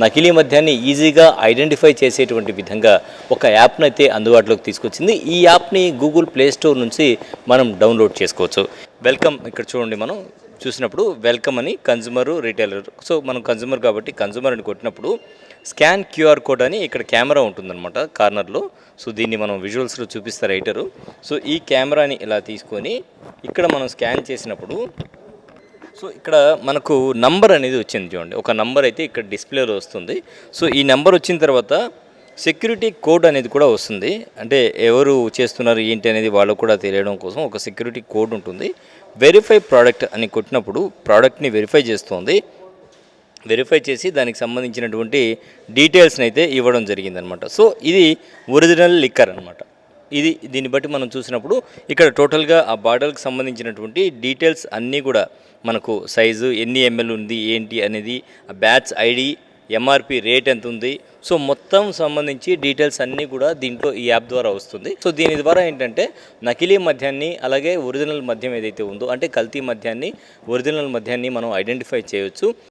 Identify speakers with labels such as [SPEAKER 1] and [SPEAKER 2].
[SPEAKER 1] నకిలీ మద్యాన్ని ఈజీగా ఐడెంటిఫై చేసేటువంటి విధంగా ఒక యాప్ను అయితే అందుబాటులోకి తీసుకొచ్చింది. ఈ యాప్ని గూగుల్ ప్లే స్టోర్ నుంచి మనం డౌన్లోడ్ చేసుకోవచ్చు. వెల్కమ్ ఇక్కడ చూడండి మనం. చూసినప్పుడు వెల్కమ్ అని కన్జ్యూమర్ రీటైలర్. సో మనం కన్జ్యూమర్ కాబట్టి కన్జ్యూమర్ అని కొట్టినప్పుడు స్కాన్ క్యూఆర్ కోడ్ అని ఇక్కడ కెమెరా ఉంటుందన్నమాట కార్నర్లో. సో దీన్ని మనం విజువల్స్లో చూపిస్తారు రైటరు సో ఈ కెమెరాని ఇలా తీసుకొని ఇక్కడ మనం స్కాన్ చేసినప్పుడు సో ఇక్కడ మనకు నంబర్ అనేది వచ్చింది చూడండి. ఒక నంబర్ అయితే ఇక్కడ డిస్ప్లేలో వస్తుంది. సో ఈ నెంబర్ వచ్చిన తర్వాత సెక్యూరిటీ కోడ్ అనేది కూడా వస్తుంది. అంటే ఎవరు చేస్తున్నారు ఏంటి అనేది వాళ్ళకు కూడా తెలియడం కోసం ఒక సెక్యూరిటీ కోడ్ ఉంటుంది. వెరిఫై ప్రోడక్ట్ అని కొట్టినప్పుడు ప్రోడక్ట్ని వెరిఫై చేస్తుంది. వెరిఫై చేసి దానికి సంబంధించినటువంటి డీటెయిల్స్ని అయితే ఇవ్వడం జరిగిందనమాట. సో ఇది ఒరిజినల్ లిక్కర్ అనమాట. ఇది దీన్ని బట్టి మనం చూసినప్పుడు ఇక్కడ టోటల్గా ఆ బాటల్కి సంబంధించినటువంటి డీటెయిల్స్ అన్నీ కూడా మనకు సైజు ఎన్ని ఎంఎల్ ఉంది ఏంటి అనేది ఆ బ్యాచ్ ఐడి ఎంఆర్పి రేట్ ఎంత ఉంది సో మొత్తం సంబంధించి డీటెయిల్స్ అన్నీ కూడా దీంట్లో ఈ యాప్ ద్వారా వస్తుంది. సో దీని ద్వారా ఏంటంటే నకిలీ మద్యాన్ని అలాగే ఒరిజినల్ మద్యం ఏదైతే ఉందో అంటే కల్తీ మద్యాన్ని ఒరిజినల్ మద్యాన్ని మనం ఐడెంటిఫై చేయొచ్చు.